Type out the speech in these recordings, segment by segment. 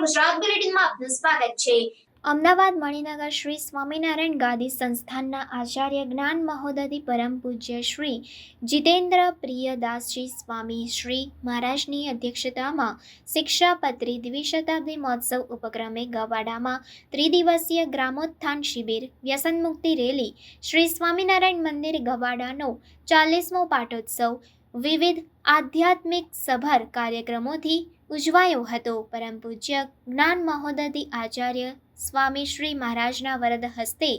ગુજરાત બુલેટિનમાં આપનું સ્વાગત છે. અમદાવાદ મણિનગર શ્રી સ્વામિનારાયણ ગાદી સંસ્થાનના આચાર્ય જ્ઞાન મહોદધિ પરમ પૂજ્ય શ્રી જીતેન્દ્ર પ્રિયદાસજી સ્વામી શ્રી મહારાજની અધ્યક્ષતામાં શિક્ષાપત્રી દ્વિશતાબ્દી મહોત્સવ ઉપક્રમે ગવાડામાં ત્રિદિવસીય ગ્રામોત્થાન શિબિર વ્યસન મુક્તિ રેલી, શ્રી સ્વામિનારાયણ મંદિર ગવાડાનો ચાલીસમો પાટોત્સવ, વિવિધ આધ્યાત્મિક સભર કાર્યક્રમોથી ઉજવાયો હતો, પરમ પૂજ્ય જ્ઞાન મહોદધિ આચાર્ય સ્વામી શ્રી મહારાજના વરદ હસ્તે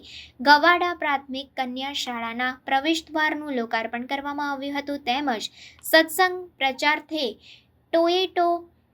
ગવાડા પ્રાથમિક કન્યા શાળાના પ્રવેશદ્વારનું લોકાર્પણ કરવામાં આવ્યું હતું. તેમજ સત્સંગ પ્રચારથે ટોયેટો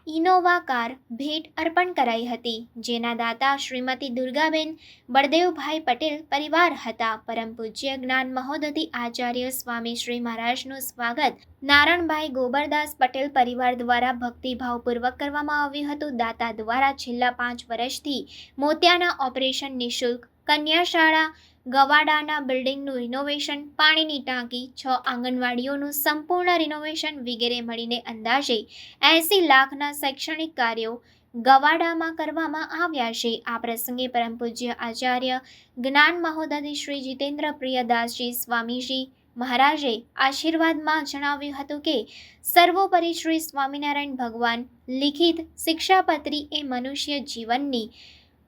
ઇનોવા કાર ભેટ અર્પણ કરાઈ હતી, જેના દાતા શ્રીમતી દુર્ગાબેન બળદેવભાઈ પટેલ પરિવાર હતા. પરમ પૂજ્ય જ્ઞાન મહોદતી આચાર્ય સ્વામી શ્રી મહારાજનું સ્વાગત નારણભાઈ ગોબરદાસ પટેલ પરિવાર દ્વારા ભક્તિભાવપૂર્વક કરવામાં આવ્યું હતું. દાતા દ્વારા છેલ્લા પાંચ વર્ષથી મોતિયાના ઓપરેશન નિઃશુલ્ક કન્યા શાળા ગવાડાના બિલ્ડિંગનું રિનોવેશન પાણીની ટાંકી, છ આંગણવાડીઓનું સંપૂર્ણ રિનોવેશન વગેરે મળીને અંદાજે એંસી લાખના શૈક્ષણિક કાર્યો ગવાડામાં કરવામાં આવ્યા છે. આ પ્રસંગે પરમ પૂજ્ય આચાર્ય જ્ઞાન મહોદય શ્રી જીતેન્દ્ર પ્રિયદાસજી સ્વામીજી મહારાજે આશીર્વાદમાં જણાવ્યું હતું કે, સર્વોપરી શ્રી સ્વામિનારાયણ ભગવાન લિખિત શિક્ષાપત્રી એ મનુષ્ય જીવનની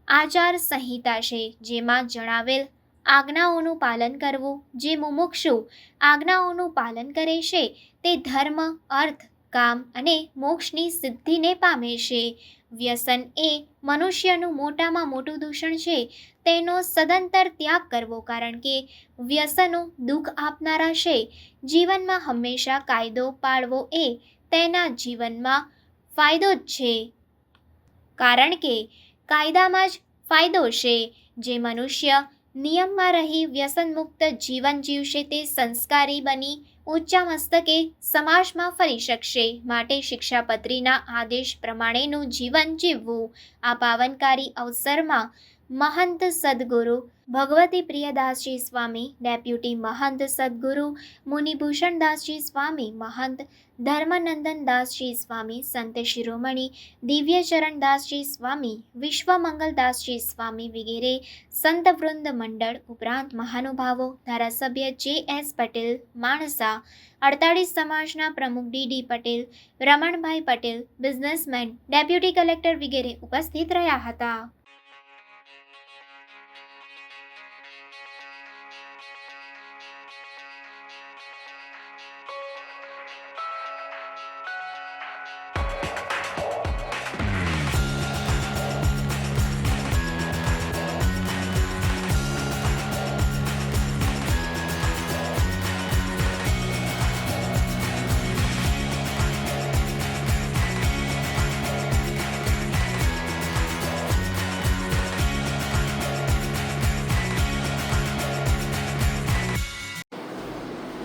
આચાર સંહિતા છે. જેમાં જણાવેલ આજ્ઞાઓનું પાલન કરવું. જે મુમુક્ષુ આજ્ઞાઓનું પાલન કરે છે, તે ધર્મ, અર્થ, કામ અને મોક્ષની સિદ્ધિને પામે છે. વ્યસન એ મનુષ્યનું મોટામાં મોટું દૂષણ છે. તેનો સદંતર ત્યાગ કરવો, કારણ કે વ્યસનો દુઃખ આપનારા છે. જીવનમાં હંમેશા કાયદો પાળવો એ તેના જીવનમાં ફાયદો જ છે. કારણ કે કાયદામાં જ ફાયદો છે. જે મનુષ્ય નિયમમાં રહી વ્યસનમુક્ત જીવન જીવશે તે સંસ્કારી બની ઊંચા મસ્તકે સમાજમાં ફરી શકશે. માટે શિક્ષાપત્રીના આદેશ પ્રમાણેનું જીવન જીવવું આ પાવનકારી અવસરમાં મહંત સદગુરુ ભગવતી પ્રિયદાસજી સ્વામી, ડેપ્યુટી મહંત સદગુરુ, મુનિભૂષણદાસજી સ્વામી, મહંત ધર્મનંદનદાસજી સ્વામી, સંત શિરોમણી દિવ્યચરણદાસજી સ્વામી, વિશ્વમંગલદાસજી સ્વામી વગેરે સંતવૃંદ મંડળ ઉપરાંત મહાનુભાવો, ધારાસભ્ય જે એસ પટેલ, માણસા અડતાળીસ સમાજના પ્રમુખ D D Patel, Ramanbhai Patel, businessman, deputy collector વગેરે ઉપસ્થિત રહ્યા હતા.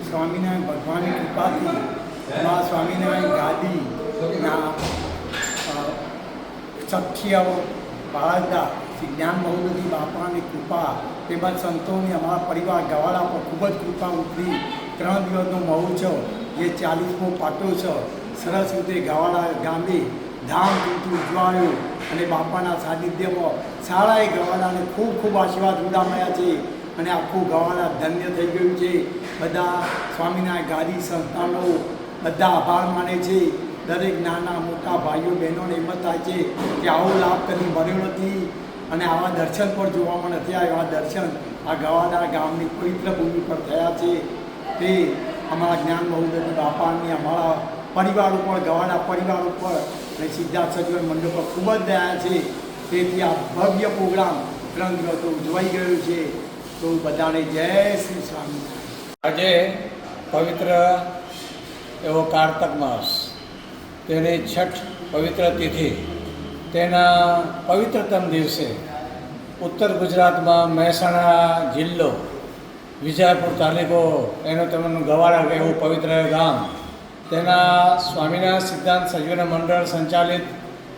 સ્વામિનારાયણ ભગવાનની કૃપાથી મા સ્વામિનારાયણ ગાદીના સખ્ય બાળકદા શ્રી જ્ઞાન બહુમતી બાપાની કૃપા તેમજ સંતોની અમારા પરિવાર ગવાળા પર ખૂબ જ કૃપા ઉતરી. ત્રણ દિવસનો મહોત્સવ, જે ચાલીસમો પાટોત્સવ, સરસ રીતે ગવાળા ગામે ધામધૂમથી ઉજવાયો અને બાપાના સાનિધ્યમાં શાળાએ ગવાળાને ખૂબ ખૂબ આશીર્વાદ ઉડા મળ્યા છે અને આખું ગવાળા ધન્ય થઈ ગયું છે. બધા સ્વામિનારાયણ ગાદી સંસ્થાનો બધા આભાર માને છે. દરેક નાના મોટા ભાઈઓ બહેનોને હિંમત થાય છે કે આવો લાભ કદી મળ્યો નથી. અને આવા દર્શન પણ જોવામાં નથી આવ્યા દર્શન આ ગવાડા ગામની પવિત્ર ભૂમિ પર થયા છે. તે અમારા જ્ઞાન બહુદરી બાપાની, અમારા પરિવાર ઉપર ગવાડા પરિવાર ઉપર અને સિદ્ધાર્થ સજીવન મંડળ પર ખૂબ જ દયા છે. તેથી આ ભવ્ય પ્રોગ્રામ દિવસ ઉજવાઈ ગયો છે. તો બધાને જય શ્રી સ્વામિનારાયણ. આજે પવિત્ર એવો કારતક માસ, તેની છઠ પવિત્ર તિથિ, તેના પવિત્રતમ દિવસે ઉત્તર ગુજરાતમાં મહેસાણા જિલ્લો વિજયપુર તાલુકો, એનું તેમનું ગવાડા એવું પવિત્ર ગામ, તેના સ્વામિનારાયણ સિદ્ધાંત સજીવન મંડળ સંચાલિત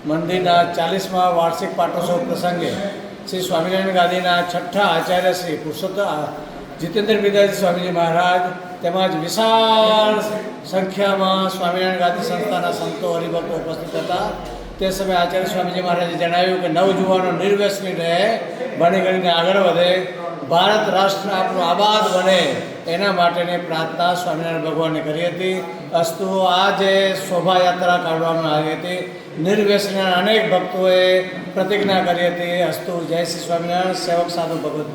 મંદિરના ચાલીસમા વાર્ષિક પાટોત્સવ પ્રસંગે શ્રી સ્વામિનારાયણ ગાંધીના છઠ્ઠા આચાર્ય શ્રી પુરુષોત્તમ જીતેન્દ્ર બિદાજી સ્વામીજી મહારાજ તેમજ વિશાળ સંખ્યામાં સ્વામિનારાયણ ગાંધી સંસ્થાના સંતો હરિભક્તો ઉપસ્થિત હતા. તે સમયે આચાર્ય સ્વામીજી મહારાજે જણાવ્યું કે નવજુવાનો નિર્વ્યસની રહે ભણી ગણીને આગળ વધે. ભારત રાષ્ટ્ર આપણું આબાદ બને. એના માટેની પ્રાર્થના સ્વામિનારાયણ ભગવાને કરી હતી. અસ્તુ આ જે શોભાયાત્રા કાઢવામાં આવી હતી. નિર્વ્યસના અનેક ભક્તોએ પ્રતિજ્ઞા કરી હતી. અસ્તુ જય શ્રી સ્વામિનારાયણ. સેવક સાધુ ભગવત